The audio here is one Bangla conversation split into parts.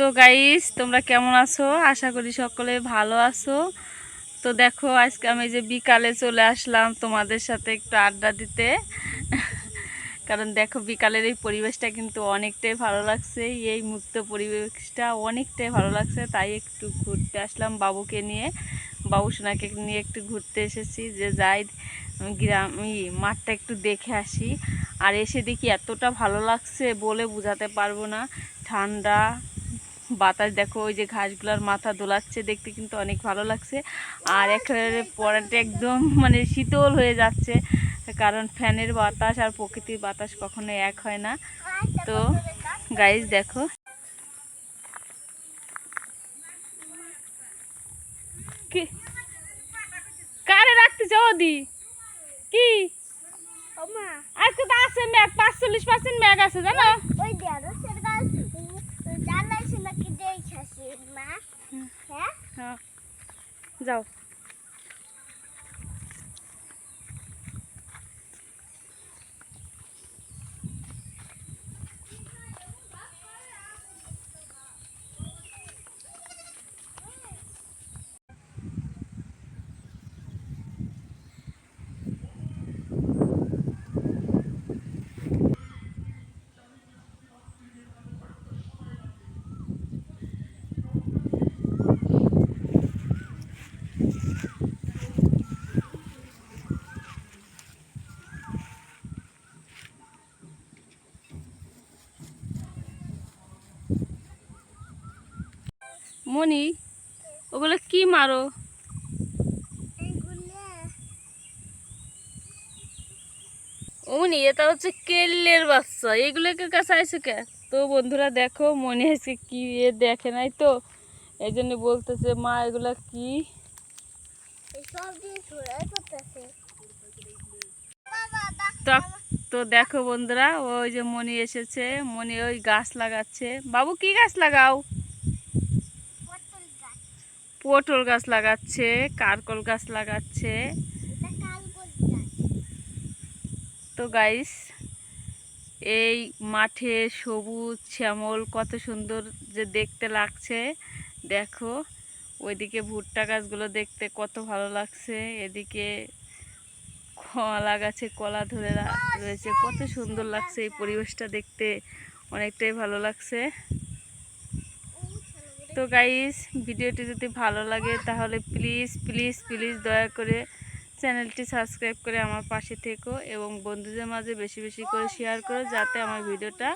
তো গাইস তোমরা কেমন আছো? আশা করি সকলে ভালো আছো। তো দেখো, আজকে আমি যে বিকালে চলে আসলাম তোমাদের সাথে একটু আড্ডা দিতে। কারণ দেখো, বিকালের এই পরিবেশটা কিন্তু অনেকটাই ভালো লাগছে। এই মুক্ত পরিবেশটা অনেকটাই ভালো লাগছে, তাই একটু ঘুরতে আসলাম বাবুকে নিয়ে। বাবু সোনাকে নিয়ে একটু ঘুরতে এসেছি। যে যাই গ্রাম মাঠটা একটু দেখে আসি। আর এসে দেখি এতটা ভালো লাগছে বলে বোঝাতে পারব না। ঠান্ডা বাতাস দেখো ওই যে ঘাসগুলোর মাথা দোলাচ্ছে দেখতে কিন্তু অনেক ভালো লাগছে। আর একেবারে পরাটা একদম মানে শীতল হয়ে যাচ্ছে কারণ ফ্যানের বাতাস আর প্রকৃতির বাতাস কখনো এক হয় না। তো গাইজ দেখো। কি? কারে রাখতে চাও দি কি আজকে তো আছে ম্যাগ? পাঁচচল্লিশ পার্সেন্ট ম্যাগ আছে জানো? casal. মনি ওগুলো কি মারো? অমনি এটা হচ্ছে কেল্লের বাচ্চা। এগুলোকে কাছে আইসে কে? তো বন্ধুরা দেখো মনে আজকে কি এ দেখে নাই তো? এই জন্য বলতেছে মা এগুলা কি? তো দেখো বন্ধুরা ওই যে মনি এসেছে। মনি ওই গাছ লাগাচ্ছে। বাবু কি গাছ লাগাও? পটল গাছ লাগাচ্ছে, কারকল গাছ লাগাচ্ছে। তো গাইস এই মাঠে সবুজ শ্যামল কত সুন্দর যে দেখতে লাগছে। দেখো, ওইদিকে ভুট্টা গাছগুলো দেখতে কত ভালো লাগছে। এদিকে কলা গাছে কলা ধরে রয়েছে। কত সুন্দর লাগছে এই পরিবেশটা দেখতে। অনেকটাই ভালো লাগছে। তো গাইস ভিডিওটি যদি ভালো লাগে, তাহলে প্লিজ প্লিজ প্লিজ দয়া করে চ্যানেলটি সাবস্ক্রাইব করে আমার পাশে থেকো এবং বন্ধুদের মাঝে বেশি বেশি করে শেয়ার করো যাতে আমার ভিডিওটা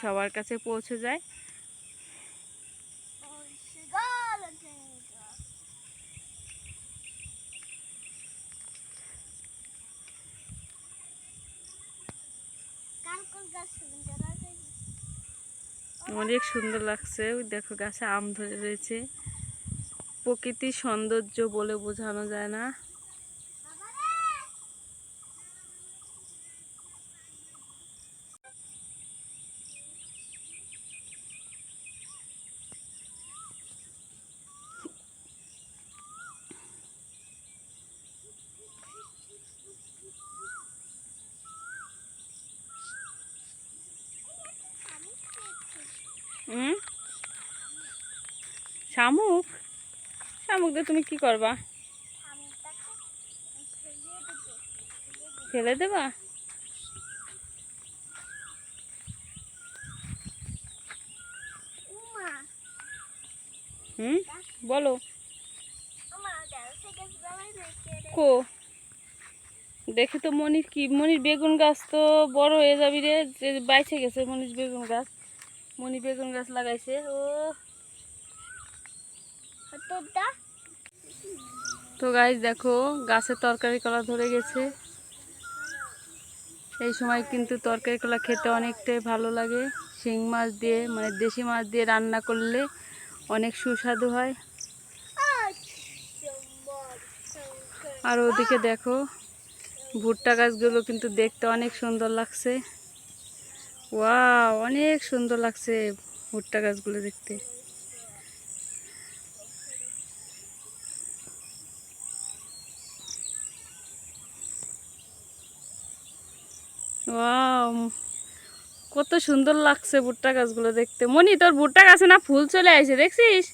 সবার কাছে পৌঁছে যায়। গাছ অনেক সুন্দর লাগছে। ওই দেখো গাছে আম ধরে রয়েছে। প্রকৃতির সৌন্দর্য বলে বোঝানো যায় না। হুম? শামুক? শামুক দিয়ে তুমি কি করবা? ফেলে দেবা? হুম? বলো। কো? দেখে তো মনির কি মনির বেগুন গাছ তো বড় হয়ে যাবি রে যে বাইছে গেছে মনির বেগুন গাছ। মনি বেগুন গাছ লাগাইছে, ও। তো গাছ দেখো, গাছে তরকারি কলা ধরে গেছে। এই সময় কিন্তু তরকারি কলা খেতে অনেকটাই ভালো লাগে। শিং মাছ দিয়ে মানে দেশি মাছ দিয়ে রান্না করলে অনেক সুস্বাদু হয়। আর ওদিকে দেখো, ভুট্টা গাছগুলো কিন্তু দেখতে অনেক সুন্দর লাগছে। ওয়াও অনেক সুন্দর লাগছে ভুট্টা গাছগুলো দেখতে। ওয়াও কত সুন্দর লাগছে ভুট্টা গাছগুলো দেখতে। মনি, তোর ভুট্টা গাছে না ফুল চলে আসে, দেখছিস?